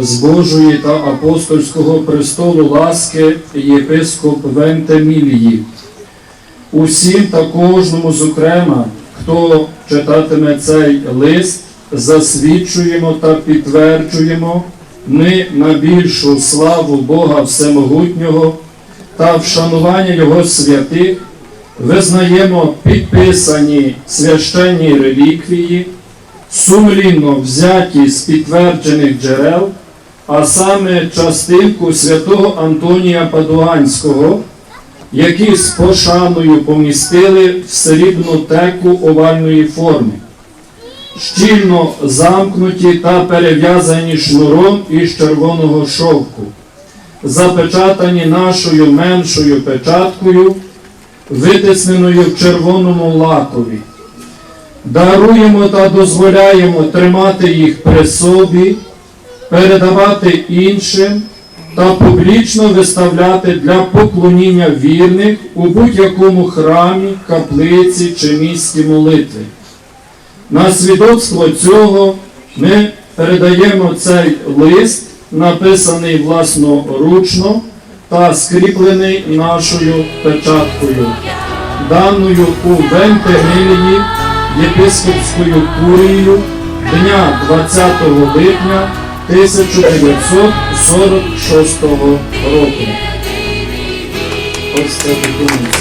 з Божої та апостольського престолу ласки єпископ Вентемілії. Усім та кожному, зокрема, хто читатиме цей лист, засвідчуємо та підтверджуємо ми на більшу славу Бога Всемогутнього та вшанування Його святих, визнаємо підписані священні реліквії, сумлінно взяті з підтверджених джерел, а саме частинку святого Антонія Падуанського, які з пошаною помістили в срібну теку овальної форми, щільно замкнуті та перев'язані шнуром із червоного шовку, запечатані нашою меншою печаткою, витисненою в червоному лакові. Даруємо та дозволяємо тримати їх при собі, передавати іншим та публічно виставляти для поклоніння вірних у будь-якому храмі, каплиці чи місці молитви. На свідоцтво цього ми передаємо цей лист, написаний власноручно та скріплений нашою печаткою, даною у Вентегилії єпископською курією дня 20 липня 1946 року. Ось це документ.